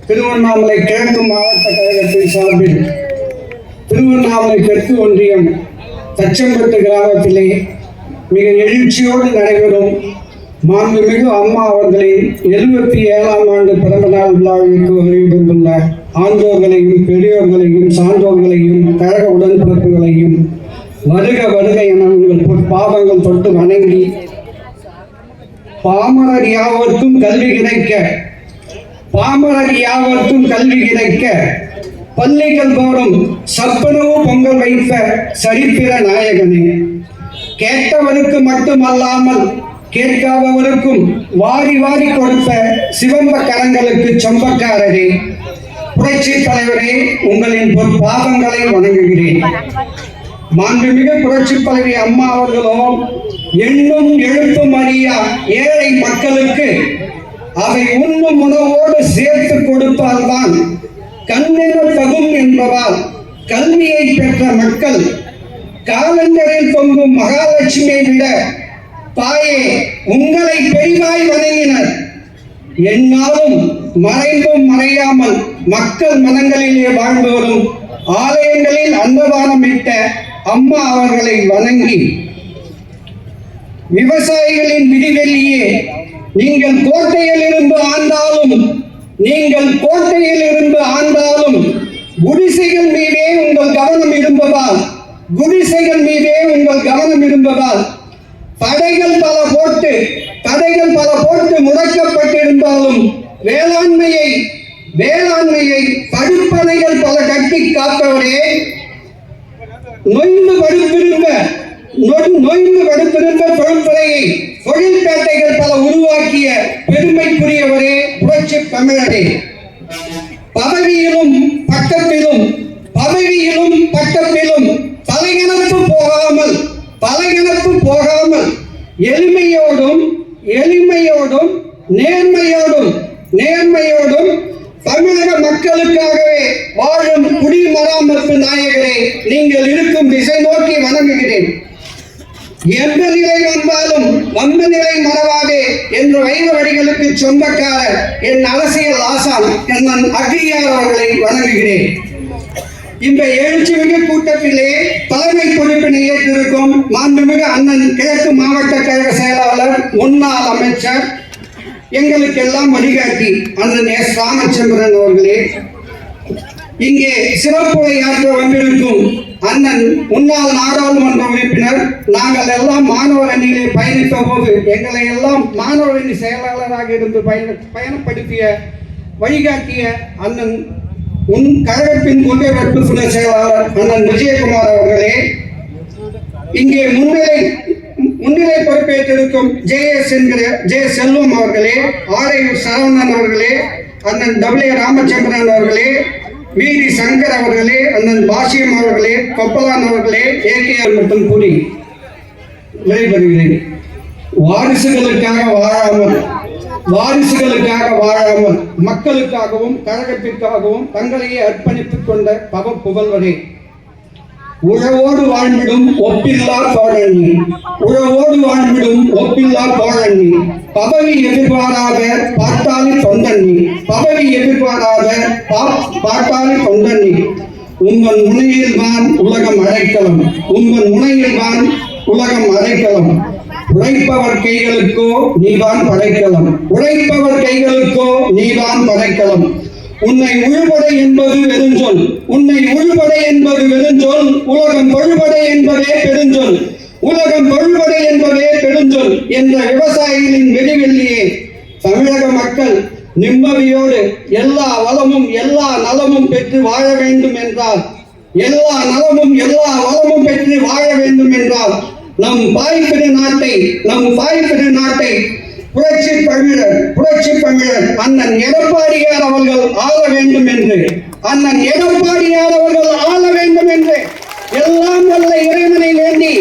திருவண்ணாமலை கிழக்கு மாவட்ட கழகத்தின் சார்பில் திருவண்ணாமலை தெற்கு ஒன்றியம் தச்சம்பட்டு கிராமத்திலே மிக எழுச்சியோடு நடைபெறும் மாண்புமிகு அம்மா அவர்களின் எழுபத்தி ஏழாம் ஆண்டு பிறந்த நாள் விழாவிற்கு வருகின்றுள்ள ஆண்டோர்களையும் பெரியோர்களையும் சான்றோர்களையும் கழக உடன்பிறப்புகளையும் வருக வருக என உங்கள் பாவங்கள் தொட்டு வணங்கி பாமரர் யாவர்க்கும் கல்வி கிடைக்க. பாமரர் யாவர்க்கும் கல்வி கிடைக்க. பள்ளிகள் தோறும் சப்பனவு பொங்கல் வைத்த சரித்திர நாயகனே கேட்டவருக்கு மட்டுமல்லாமல் கேட்காதவருக்கும் வாரி வாரி கொடுத்த சிவந்த கரங்களுக்கு சொம்பக்காரரே புரட்சி தலைவரே உங்களின் பாதங்களை வணங்குகிறேன். மாண்புமிகு புரட்சி தலைவி அம்மா அவர்களும் எண்ணும் எழுத்தும் அறியா ஏழை மக்களுக்கு அதை உண்ணும் உணவோடு சேர்த்து கொடுப்பால்தான் கண்ணென தகும் என்பதால் கல்வியை பெற்ற மக்கள் காலண்டரில் தொங்கும் மகாலட்சுமியை விட தாயே உங்களை பெரிதாய் வணங்கினர். என்னாலும் மறைந்தும் மறையாமல் மக்கள் மனங்களிலே வாழ்ந்து வரும் ஆலயங்களில் அன்னதானம் இட்ட அம்மா அவர்களை வணங்கி விவசாயிகளின் விதிவெளியே நீங்கள் கோட்டையில் இருந்து ஆண்டாலும் நீங்கள் கோட்டையில் இருந்து ஆண்டாலும் குடிசைகள் மீதே உங்கள் கவனம் இருந்ததால் குடிசைகள் மீதே உங்கள் கவனம் இருந்ததால் தடைகள் பல போட்டு தடைகள் பல போட்டு முடக்கப்பட்டிருந்தாலும் வேளாண்மையை வேளாண்மையை தடுப்பணைகள் பல கட்டி காத்தவரே நொய்ந்து படுத்திருந்த நொய்ந்து வடுத்திருந்த தொழில்துறையை தொழில்பேட்டைகள் பல உருவாக்கிய பெருமைக்குரியவரே புரட்சி தமிழரே. பதவியிலும் பக்கத்திலும் பதவியிலும் பக்கத்திலும் தலைகணத்து போகாமல் தலைகணத்து போகாமல் எளிமையோடும் எளிமையோடும் நேர்மையோடும் நேர்மையோடும் தமிழக மக்களுக்காகவே வாழும் குடிமராமத்து நாயகரே நீங்கள் இருக்கும் திசை நோக்கி வணங்குகிறேன். எந்த நிலை வந்தாலும் வந்த நிலை மறவாதே என்று வைர வடிகளுக்கு சொந்தக்காரர் என் அரசியல் ஆசான் என்னன் அகியார் அவர்களை வணங்குகிறேன். இந்த எழுச்சிமிகு கூட்டத்திலே தலைமை பொறுப்பினை ஏற்றிருக்கும் மாண்புமிகு அண்ணன் கிழக்கு மாவட்ட கழக செயலாளர் முன்னாள் அமைச்சர் எங்களுக்கெல்லாம் வழிகாட்டி அண்ணன் எஸ் ராமச்சந்திரன் அவர்களே. இங்கே சிறப்புரையாற்ற வந்திருக்கும் அண்ணன் முன்னாள் நாடாளுமன்ற உறுப்பினர் நாங்கள் எல்லாம் மாணவர் அணியிலே பயணித்த போது எங்களை எல்லாம் மாணவர் அணி செயலாளராக இருந்து பயண பயணப்படுத்திய வழிகாட்டிய அண்ணன் உன் கழகத்தின் கொள்கை வகுப்பு செயலாளர் அண்ணன் விஜயகுமார் அவர்களே இங்கே முன்னிலை முன்னிலை பொறுப்பேற்றிருக்கும் ஜே எஸ் என்கிற ஜே செல்வம் அவர்களே ஆரையூர் சரவணன் அவர்களே அண்ணன் டபிள்யூ ராமச்சந்திரன் அவர்களே விடி சங்கர் அவர்களே அண்ணன் பாஷியம் அவர்களே கொப்பலான் அவர்களே ஏகேஆர் மற்றும் கூறி விடைபெறுகிறேன். வாரிசுகளுக்காக வாழாமல் வாரிசுகளுக்காக வாழாமல் மக்களுக்காகவும் கழகத்திற்காகவும் தங்களையே அர்ப்பணித்துக் கொண்ட பவ புகழ்வரே. உழவோடு வாழ்ந்திடும் ஒப்பில்லா தோழன் உழவோடு வாழ்ந்திடும் ஒப்பில்லா தோழன் பதவி எதிர்பாராத பார்த்தாலி தொண்டன் பதவி எதிர்பாராத பார்த்தாலி தொண்டன் உங்கள் முனையில் தான் உலகம் அழைக்கலாம் உங்கள் முனையில் தான் உலகம் அழைக்கலாம் உழைப்பவர் கைகளுக்கோ நீதான் படைக்கலாம். உழைப்பவர் கைகளுக்கோ நீதான் படைக்கலாம். உன்னை உழுபடை என்பது வெறுஞ்சொல் உன்னை உழுபடை என்பது வெறுஞ்சொல் உலகம் தொழுபடை என்பதே பெருஞ்சொல். உலகம் தொழுபடை என்பதே பெருஞ்சொல் என்ற விவசாயிகளின் வெடிவெள்ளியே தமிழக மக்கள் நிம்மதியோடு எல்லா வளமும் எல்லா நலமும் பெற்று வாழ வேண்டும் என்றால் எல்லா நலமும் எல்லா வளமும் பெற்று வாழ வேண்டும் என்றால் நம் பாய்பிடு நாட்டை நம் பாய்பிடு நாட்டை புரட்சி தமிழர் புரட்சி அண்ணன் எடப்பாடியார் அவர்கள் ஆள வேண்டும் என்று. அண்ணன் எடப்பாடியார் அவர்கள் ஆள வேண்டும் என்று. எல்லாம் வல்ல இறைவனை வேண்டி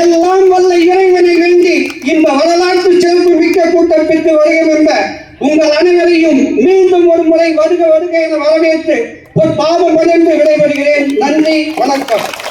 எல்லாம் வல்ல இறைவனை வேண்டி இந்த வரலாற்று சிறப்பு மிக்க கூட்டத்திற்கு வந்த உங்கள் அனைவரையும் மீண்டும் ஒரு முறை வருக வருக என வரவேற்று ஒரு பாவம் பணிந்து விடைபெறுகிறேன். நன்றி வணக்கம்.